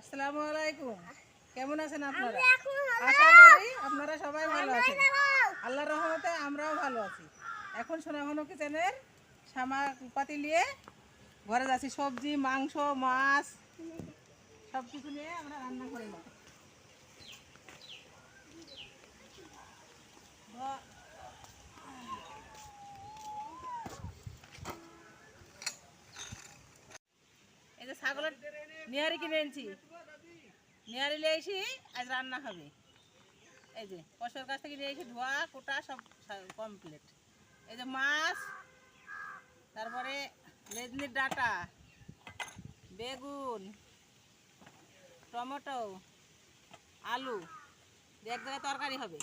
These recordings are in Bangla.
আসসালামু আলাইকুম। কেমন আছেন আপনারা? আশা করি আপনারা সবাই ভালো আছেন। আল্লাহর রহমতে আমরাও ভালো আছি। এখন সোনাঘন কিচেনের সামা পাতি নিয়ে ঘরে যাচ্ছি। সবজি মাংস মাছ সব কিছু নিয়ে আমরা রান্না করে নেব। এই যে ছাগলের নিহারি কিনে এনেছি। নিহারি নিয়ে এসি আজ রান্না হবে। এই যে কষার কাছ থেকে নিয়ে এসে ধোয়া, কোটা সব কমপ্লিট এই যে মাছ, তারপরে লেজনির ডাটা, বেগুন, টমেটো, আলু এক জায়গায় তরকারি হবে।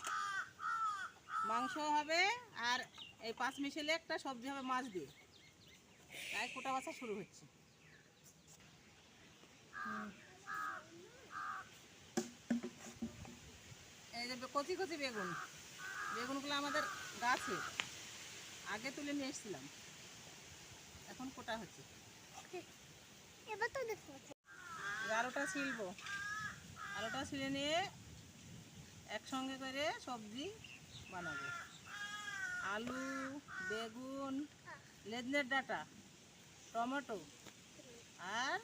মাংস হবে, আর এই পাঁচ মিশেলে একটা সবজি হবে মাছ দিয়ে। তাই কোটা বাছা শুরু হচ্ছে। এই যে কচি কচি বেগুন বেগুনগুলো আমাদের গাছে আগে তুলে নিয়ে এসেছিলাম। এখন কোটা হচ্ছে। এবার তো আলুটা ছিলবো। আলুটা ছিলে নিয়ে একসঙ্গে করে সবজি বানাবো। আলু বেগুন লেজনের ডাটা টমেটো আর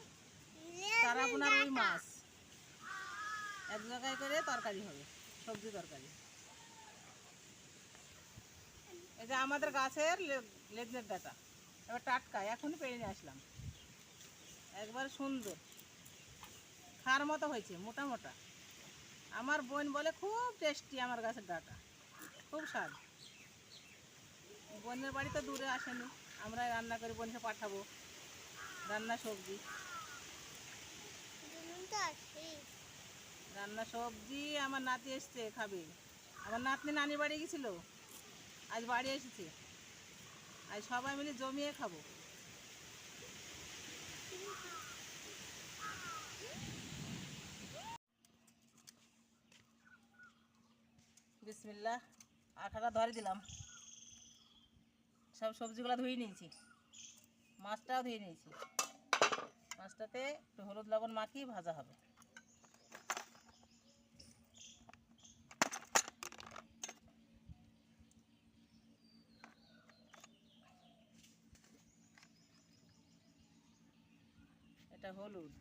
তারাপোনা রুই মাছ। এক জায়গায় করে তরকারি হবে। সবজি তরকারি। এই যে আমাদের গাছের লেজনের ডাটা। এবার টাটকা, এখনই পেরে নিয়ে আসলাম। একবার সুন্দর। খার মতো হয়েছে, মোটা মোটা। আমার বোন বলে খুব টেস্টি আমার গাছের ডাটা। খুব স্বাদ। বোনের বাড়ি তো দূরে আসেনি। আমরা রান্না করে, বোনকে পাঠাবো। রান্না সবজি। রান্না সবজি আমার নাতি এসছে খাবে। আমার নাতনি নানি বাড়ি গেছিল। আজ বাড়ি এসেছে। আজ সবাই মিলে জমিয়ে খাব। বিসমিল্লা আঠাটা ধরে দিলাম। সব সবজিগুলো ধুয়ে নিয়েছি। মাছটাও ধুয়ে নিয়েছি। মাছটাতে একটু হলুদ লবণ মাখিয়ে ভাজা হবে। এটা হলুদ।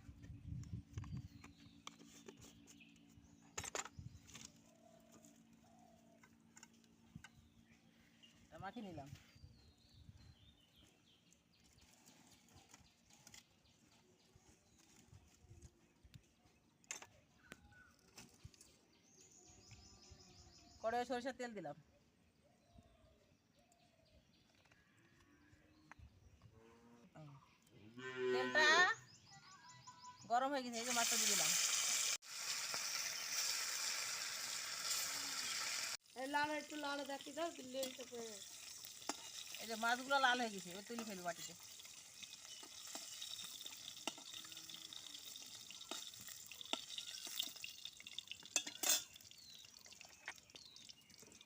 মাখিয়ে নিলাম। কড়াইয়ে সরিষার তেল দিলাম। হয়ে গেছে এই যে মাছটা দিয়ে দিলাম। এই লাল একটু দেখি দাও। এই যে মাছগুলো লাল হয়ে গেছে এবার তুলে ফেলব বাটিতে।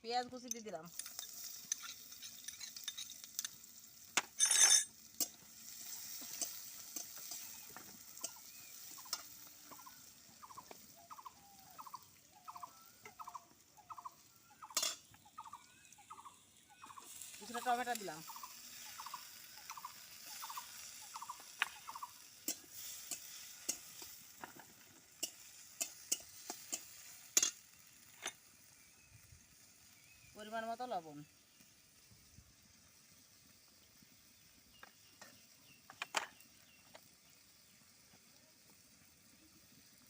পেঁয়াজ কুচি দিয়ে দিলাম। টমেটো দিলাম। পরিমাণ মতো লবণ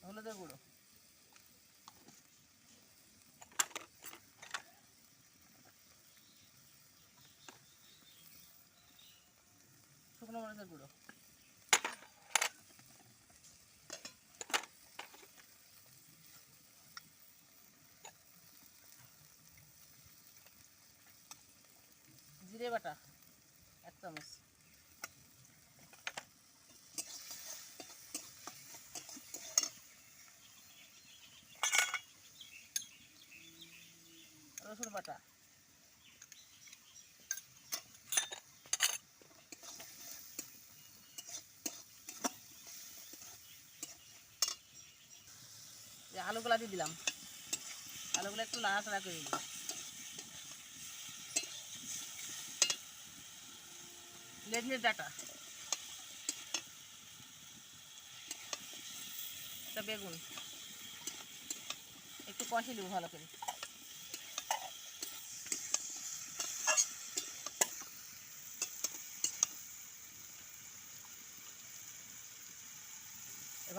হলুদের গুঁড়ো শুকনো মরিচের গুঁড়ো জিরে বাটা এক চামচ। রসুন বাটা। আলুগুলা দিয়ে দিলাম। আলুগুলো একটু লাড়াচাড়া করে দিলাম। লেজনের ডাটা। একটা বেগুন। একটু কষে দেবো ভালো করে।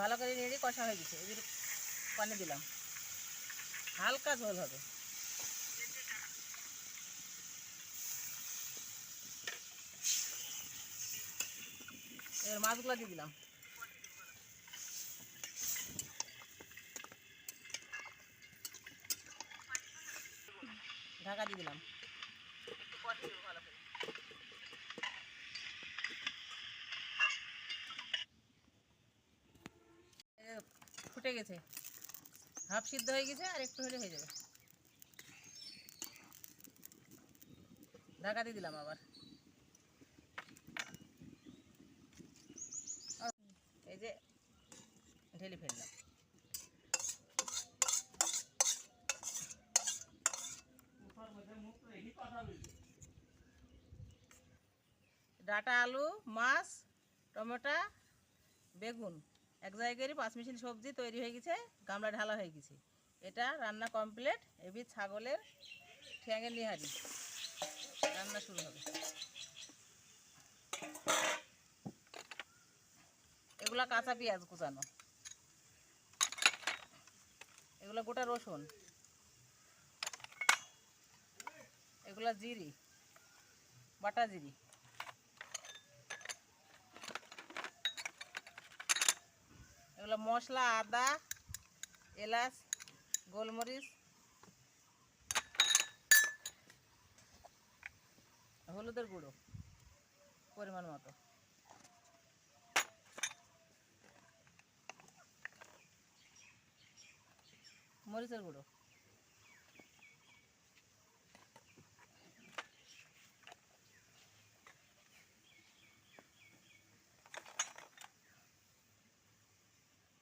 ভালো করে নেড়ে কষা হয়ে গেছে। এবার পানি দিলাম। হালকা ঝোল হবে। এবার মাছগুলো দিয়ে দিলাম। ঢাকা দিয়ে দিলাম। ফুটে গেছে। হাফ সিদ্ধ হয়ে গেছে আর একটু হলে হয়ে যাবে। ঢাকা দিয়ে দিলাম আবার। এই যে ঢেলে ফেললাম। ডাটা আলু, মাছ, টমেটো, বেগুন। এক জায়গায় পাঁচ মিশিল সবজি তৈরি হয়ে গেছে, গামলা ঢালা হয়ে গেছে। এটা রান্না কমপ্লিট এবি ছাগলের ঠ্যাঙের নিহারি। রান্না শুরু হবে। এগুলা কাঁচা পেঁয়াজ কুচানো। এগুলো গোটা রসুন। এগুলা জিরি, বাটা জিরি। এগুলো মশলা আদা এলাচ গোলমরিচ। হলুদের গুঁড়ো পরিমাণ মতো। মরিচের গুঁড়ো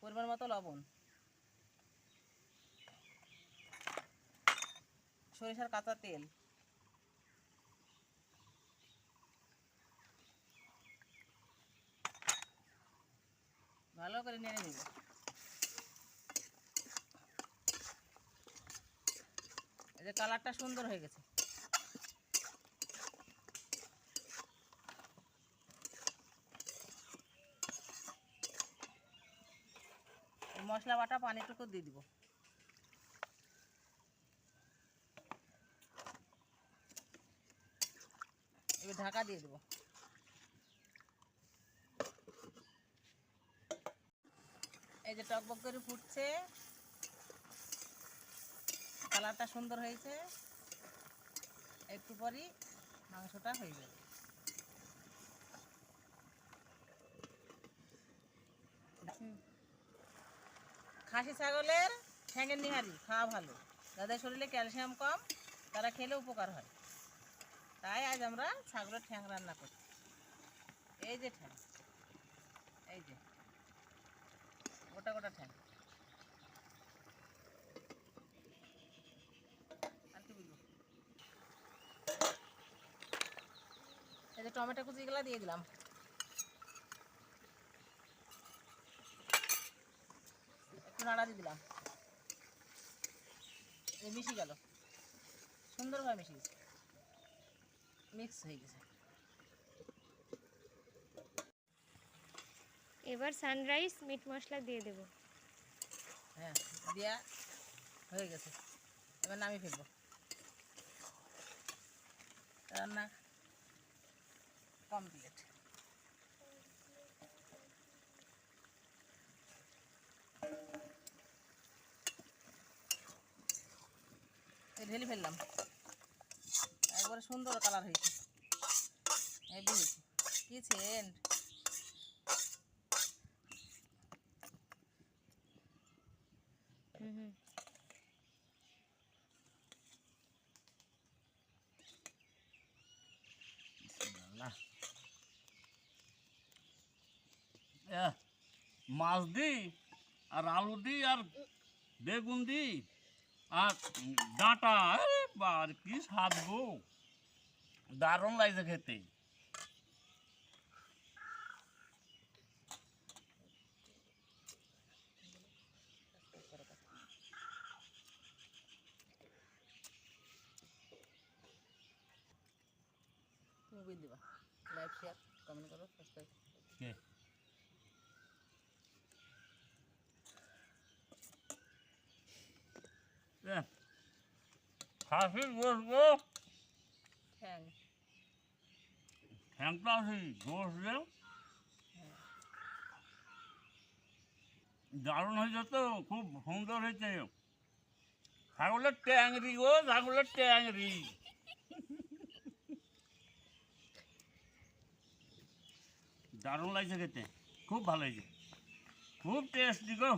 পরিমাণ মতো লবণ। সরিষার কাঁচা তেল। ভালো করে নেড়ে নেব এই যে কালারটা সুন্দর হয়ে গেছে। মশলা বাটা, পানিটুকু দিয়ে দিব। এবার ঢাকা দিয়ে দেবো। এই যে টকবক করে ফুটছে। কালারটা সুন্দর হয়েছে। একটু পরই মাংসটা হয়ে যাবে। খাসি ছাগলের ঠ্যাঙের নিহারি, খাওয়া ভালো। যাদের শরীরে ক্যালসিয়াম কম, তারা খেলে উপকার হয়। তাই আজ আমরা ছাগলের ঠ্যাং রান্না করছি। এই যে ঠ্যাং, এই যে, গোটা গোটা ঠ্যাং। এই যে টমেটো কুচিগুলো দিয়ে দিলাম। নাড়া দিয়ে দিলাম। মিশে গেল। সুন্দরভাবে মিশে গেছে। মিক্স হয়ে গেছে। এবার সানরাইজ মিট মশলা দিয়ে দেব। হ্যাঁ দিয়া হয়ে গেছে। এবার নামিয়ে ফেলব। রান্না কমপ্লিট ঢেলে ফেললাম। একবারে সুন্দর কালার হয়েছে। হেভি হয়েছে কি সেন্ট হুম হুম। মাছ দি আর আলু দি আর বেগুন দি। ডাঁটা আরে বার কি স্বাদ গো দারুণ লাগছে খেতে তুমি বুঝ দিবা লাইক শেয়ার কমেন্ট করো সাবস্ক্রাইব খাসির গো থ্যাংক ঠ্যাংটা গোস দেও দারুণ হয়েছে তো খুব সুন্দর হয়েছে। ছাগলের ট্যাংরি গো ছাগলের ট্যাংরি। দারুণ লাগছে খেতে খুব ভালো হয়েছে। খুব টেস্টি গো।